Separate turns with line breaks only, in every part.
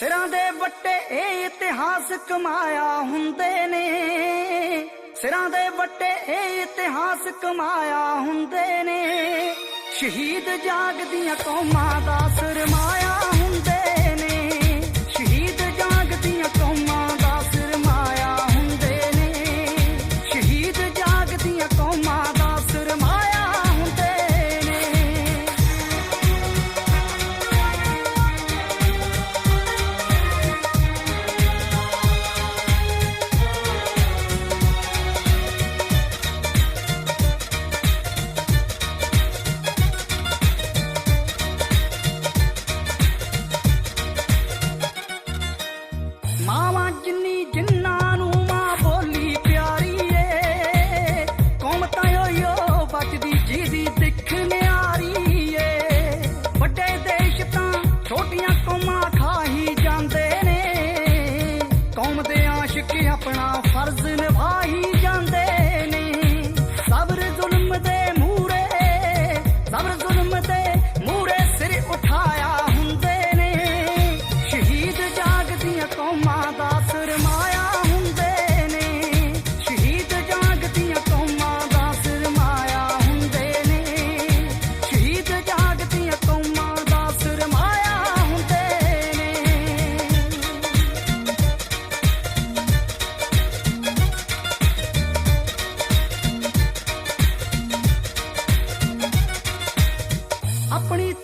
ਸਿਰਾਂ ਦੇ ਵੱਟੇ ਇਹ ਇਤਿਹਾਸ ਕਮਾਇਆ ਹੁੰਦੇ ਨੇ। ਸਿਰਾਂ ਦੇ ਵੱਟੇ ਇਹ ਇਤਿਹਾਸ ਕਮਾਇਆ ਹੁੰਦੇ ਨੇ। ਸ਼ਹੀਦ ਜਾਗਦੀਆਂ ਕੌਮਾਂ ਦਾ ਸਰਮਾਇਆ ਆਪਣਾ ਫਰਜ਼ ਨਿਭਾਈ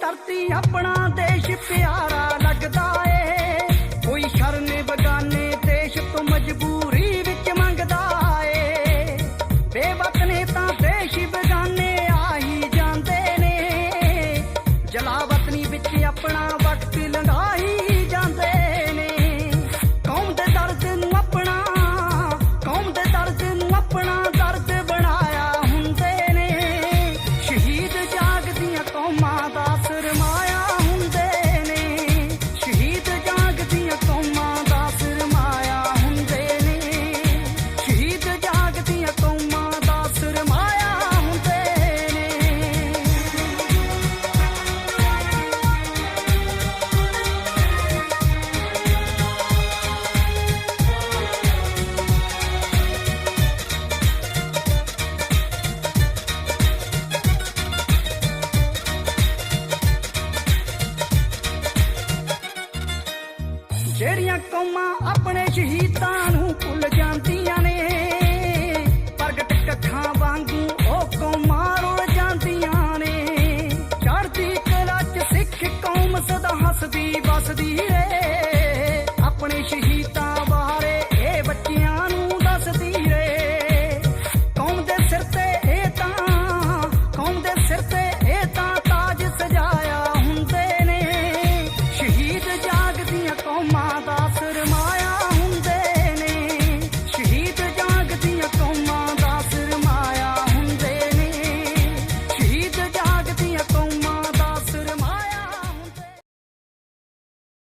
ਧਰਤੀ ਆਪਣਾ ਦੇਸ਼ ਪਿਆਰਾ ਲੱਗਦਾ ਏ। ਕੋਈ ਸ਼ਰਨ ਬਗਾਨੇ ਦੇਸ਼ ਤੋਂ ਮਜਬੂਰੀ ਵਿੱਚ ਮੰਗਦਾ ਏ। ਬੇਵਤ ਦੀਆਂ ਕੌਮਾਂ ਆਪਣੇ ਸ਼ਹੀਦਾਂ ਨੂੰ ਭੁੱਲ ਜਾਂਦੀਆਂ ਨੇ। ਪ੍ਰਗਟ ਕੌਮ ਸਦਾ ਹੱਸਦੀ ਆਪਣੇ ਸ਼ਹੀਦਾਂ ਬਾਰੇ ਇਹ ਬੱਚਿਆਂ ਨੂੰ ਦੱਸਦੀ ਰੇ ਕੌਮ ਦੇ ਸਿਰ ਤੇ ਇਹ ਤਾਂ, ਕੌਮ ਦੇ ਸਿਰ ਤੇ ਇਹ ਤਾਂ ਤਾਜ ਸਜਾਇਆ ਹੁੰਦੇ ਨੇ। ਸ਼ਹੀਦ ਜਾਗਦੀਆਂ ਕੌਮਾਂ ਦਾ